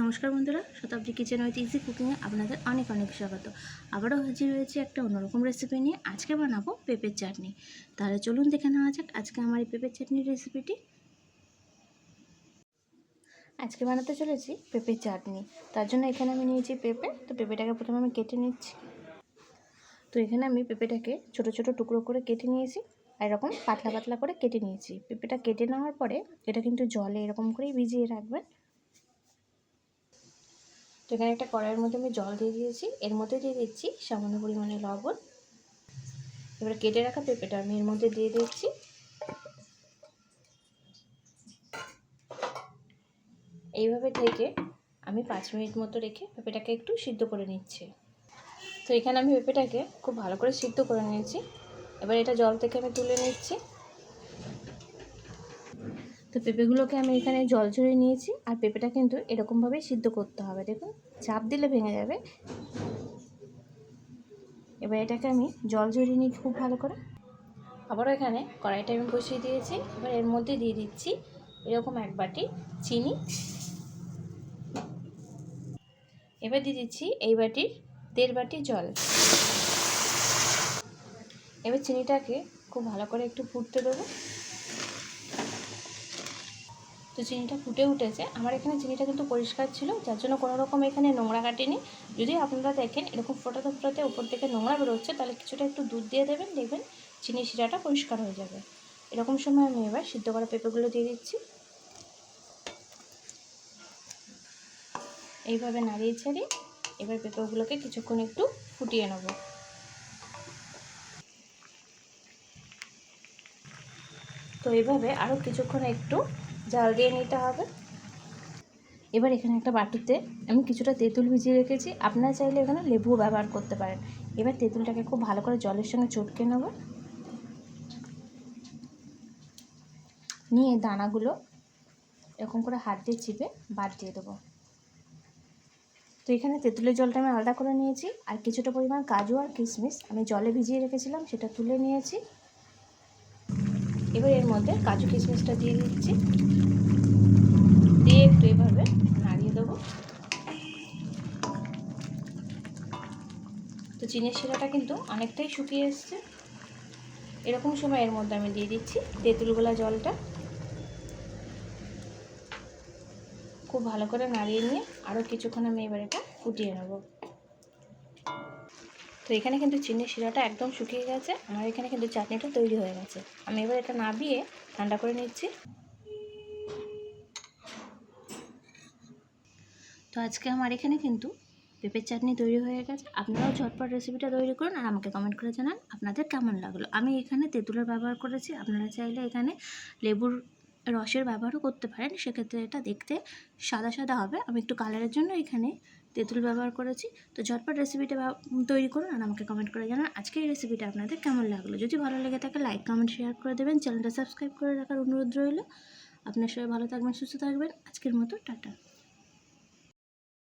নমস্কার বন্ধুরা, শতাব্দী kitchen with easy কুকিংয়ে আপনাদের অনেক অনেক স্বাগত। আবারও হাজির হয়েছে একটা অন্যরকম রেসিপি নিয়ে। আজকে বানাবো পেঁপের চাটনি। তাহলে চলুন দেখে নেওয়া যাক আজকে আমার এই পেঁপের চাটনির রেসিপিটি আজকে বানাতে চলেছি পেঁপের চাটনি। তার জন্য এখানে আমি নিয়েছি পেঁপে। তো পেঁপেটাকে প্রথমে আমি কেটে নিচ্ছি। তো এখানে আমি পেঁপেটাকে ছোট ছোট টুকরো করে কেটে নিয়েছি। আর এরকম পাতলা পাতলা করে কেটে নিয়েছি। পেঁপেটা কেটে নেওয়ার পরে এটা কিন্তু জলে এরকম করেই ভিজিয়ে রাখবেন। তো এখানে একটা কড়াইয়ের মধ্যে আমি জল দিয়ে দিয়েছি। এর মধ্যে দিয়ে দিচ্ছি সামান্য পরিমাণে লবণ। এবার কেটে রাখা পেঁপেটা আমি এর মধ্যে দিয়ে দিচ্ছি। এইভাবে থেকে আমি পাঁচ মিনিট মতো রেখে পেঁপেটাকে একটু সিদ্ধ করে নিচ্ছি। তো এখানে আমি পেঁপেটাকে খুব ভালো করে সিদ্ধ করে নিয়েছি। এবার এটা জল থেকে আমি তুলে নিচ্ছি। তো পেঁপেগুলোকে আমি এখানে জল ঝরিয়ে নিয়েছি আর পেঁপেটা কিন্তু এরকমভাবেই সিদ্ধ করতে হবে। দেখুন, চাপ দিলে ভেঙে যাবে। এবার এটাকে আমি জল ঝরিয়ে নিই খুব ভালো করে। আবারও এখানে কড়াইটা আমি বসিয়ে দিয়েছি। এবার এর মধ্যে দিয়ে দিচ্ছি এরকম এক বাটি চিনি। এবার দিয়ে দিচ্ছি এই বাটির দেড় বাটি জল। এবার চিনিটাকে খুব ভালো করে একটু ফুটতে দেবো। তো চিনিটা ফুটে উঠেছে। আমার এখানে চিনিটা কিন্তু পরিষ্কার ছিল, যার জন্য কোনো রকম এখানে নোংরা কাটেনি। যদি আপনারা দেখেন, এরকম ফোটাতে ফোটাতে উপর থেকে নোংরা বেরোচ্ছে, তাহলে কিছুটা একটু দুধ দিয়ে দেবেন, দেখবেন চিনি শিরাটা পরিষ্কার হয়ে যাবে। এরকম সময় আমি এবার সিদ্ধ করা পেঁপেগুলো দিয়ে দিচ্ছি। এইভাবে নাড়িয়ে ছাড়িয়ে এবার পেঁপেগুলোকে কিছুক্ষণ একটু ফুটিয়ে নেব। তো এইভাবে আরও কিছুক্ষণ একটু জাল দিয়ে নিতে হবে। এবার এখানে একটা বাটিতে আমি কিছুটা তেঁতুল ভিজিয়ে রেখেছি। আপনারা চাইলে এখানে লেবুও ব্যবহার করতে পারেন। এবার তেঁতুলটাকে খুব ভালো করে জলের সঙ্গে চটকে নেব। নিয়ে দানাগুলো এরকম করে হাত দিয়ে চিপে বাদ দিয়ে দেবো। তো এখানে তেঁতুলের জলটা আমি আলাদা করে নিয়েছি। আর কিছুটা পরিমাণ কাজু আর কিশমিশ আমি জলে ভিজিয়ে রেখেছিলাম, সেটা তুলে নিয়েছি। এবার এর মধ্যে কাজু কিশমিশটা দিয়ে দিচ্ছি। দিয়ে একটু এভাবে নাড়িয়ে দেবো। তো চিনির শিরাটা কিন্তু অনেকটাই শুকিয়ে এসছে। এরকম সময় এর মধ্যে আমি দিয়ে দিচ্ছি তেঁতুলগোলা জলটা। খুব ভালো করে নাড়িয়ে নিয়ে আরও কিছুক্ষণ আমি এবার এটা ফুটিয়ে নেব। তো এখানে কিন্তু চিনির শিরাটা একদম শুকিয়ে গেছে আমার এখানে কিন্তু চাটনিটা তৈরি হয়ে গেছে। আমি এবার এটা নাবিয়ে ঠান্ডা করে নিচ্ছি। তো আজকে আমার এখানে কিন্তু পেঁপের চাটনি তৈরি হয়ে গেছে। আপনারাও ঝটপট রেসিপিটা তৈরি করুন আর আমাকে কমেন্ট করে জানান আপনাদের কেমন লাগল। আমি এখানে তেঁতুলের ব্যবহার করেছি। আপনারা চাইলে এখানে লেবুর রসের ব্যবহারও করতে পারেন। সেক্ষেত্রে এটা দেখতে সাদা সাদা হবে। আমি একটু কালারের জন্য এখানে তেঁতুল ব্যবহার করেছি। তো ঝটপট রেসিপিটা তৈরি করুন আর আমাকে কমেন্ট করে জানান আজকে এই রেসিপিটা আপনাদের কেমন লাগল। যদি ভালো লেগে থাকে লাইক কমেন্ট শেয়ার করে দেবেন। চ্যানেলটা সাবস্ক্রাইব করে রাখার অনুরোধ রইল। আপনার সবাই ভালো থাকবেন, সুস্থ থাকবেন। আজকের মতো, টাটা।